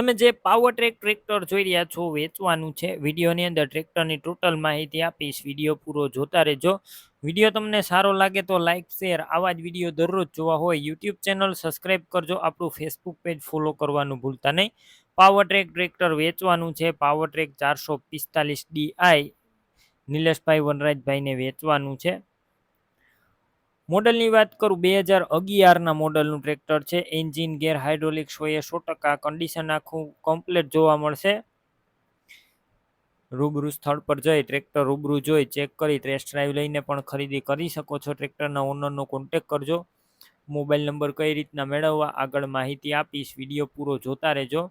તમે જે power track tractor જોઈ રહ્યા છો, વેચવાનું છે, વિડીયોની અંદર ટ્રેક્ટરની ટોટલ માહિતી આપીશ, વીડિયો પૂરો જોતા રહેજો. વીડિયો તમને સારો લાગે તો લાઇક શેર આવા જ વીડિયો દરરોજ જોવા હોય યુટ્યુબ ચેનલ સબસ્ક્રાઈબ કરજો, આપણું ફેસબુક પેજ ફોલો કરવાનું ભૂલતા નહીં. પાવર ટ્રેક ટ્રેક્ટર વેચવાનું છે પાવર ટ્રેક ચારસો પિસ્તાલીસ ડીઆઈ નિલેશભાઈ વનરાજભાઈને વેચવાનું છે. મોડલની વાત કરું, બે હજાર અગિયારના મોડલનું ટ્રેક્ટર છે. એન્જિન ગેર હાઇડ્રોલિક સોએ સો ટકા કન્ડિશન આખું કમ્પ્લેટ જોવા મળશે. રૂબરૂ સ્થળ પર જઈ ટ્રેક્ટર રૂબરૂ જોઈ ચેક કરી ટેસ્ટ ડ્રાઈવ લઈને પણ ખરીદી કરી શકો છો. ટ્રેક્ટરના ઓનરનો કોન્ટેક કરજો. મોબાઈલ નંબર કઈ રીતના મેળવવા આગળ માહિતી આપીશ. વીડિયો પૂરો જોતા રહેજો.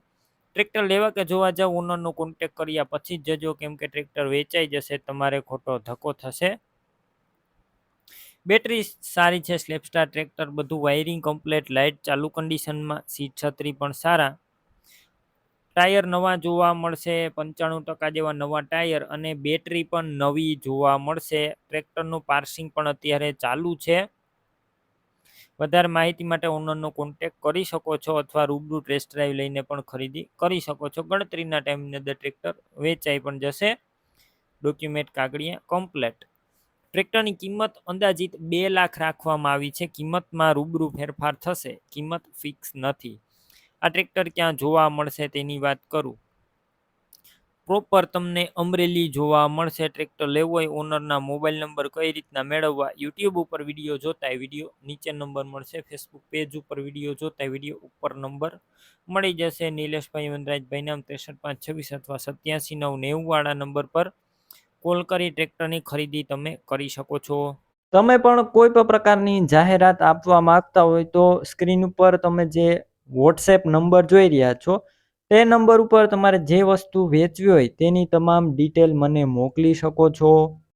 ટ્રેક્ટર લેવા કે જોવા જાવ ઓનરનો કોન્ટેક કર્યા પછી જ જજો. કેમ કે ટ્રેક્ટર વેચાઈ જશે, તમારે ખોટો ધક્કો થશે. બેટરી સારી છે સ્લેપસ્ટાર ટ્રેક્ટર, બધું વાયરિંગ કમ્પ્લેટ લાઇટ ચાલુ કન્ડિશનમાં સીટ છત્રી પણ સારા. ટાયર નવા જોવા મળશે, પંચાણું ટકા જેવા નવા ટાયર અને બેટરી પણ નવી જોવા મળશે. ટ્રેક્ટરનું પાર્સિંગ પણ અત્યારે ચાલુ છે. વધારે માહિતી માટે ઓનરનો કોન્ટેક કરી શકો છો અથવા રૂબરૂ ટેસ્ટ ડ્રાઈવ લઈને પણ ખરીદી કરી શકો છો. ગણતરીના ટાઈમની અંદર ટ્રેક્ટર વેચાઈ પણ જશે. ડોક્યુમેન્ટ કાગળિયા કમ્પ્લેટ ટ્રેક્ટરની કિંમત અંદાજિત બે લાખ રાખવામાં આવી છે. કિંમતમાં રૂબરૂ ફેરફાર થશે. કિંમત ફિક્સ નથી. આ ટ્રેક્ટર ક્યાં જોવા મળશે તેની વાત કરું. પ્રોપર તમને અમરેલી જોવા મળશે. ટ્રેક્ટર લેવું હોય ઓનરના મોબાઈલ નંબર કઈ રીતના મેળવવા, યુટ્યુબ ઉપર વીડિયો જોતા વીડિયો નીચે નંબર મળશે. ફેસબુક પેજ ઉપર વીડિયો જોતા વીડિયો ઉપર નંબર મળી જશે. નિલેશભાઈ વનરાજભાઈ નામ ત્રેસઠ પાંચ છવ્વીસ અથવા સત્યાસી નવ નેવું વાળા નંબર પર કોલ કરી ટ્રેક્ટરની ખરીદી તમે કરી શકો છો. તમે પણ કોઈ પણ પ્રકારની જાહેરાત આપવા માંગતા હોય તો સ્ક્રીન ઉપર તમે જે વોટ્સએપ નંબર જોઈ રહ્યા છો, તે નંબર ઉપર તમારે જે વસ્તુ વેચવી હોય તેની તમામ ડિટેલ મને મોકલી શકો છો.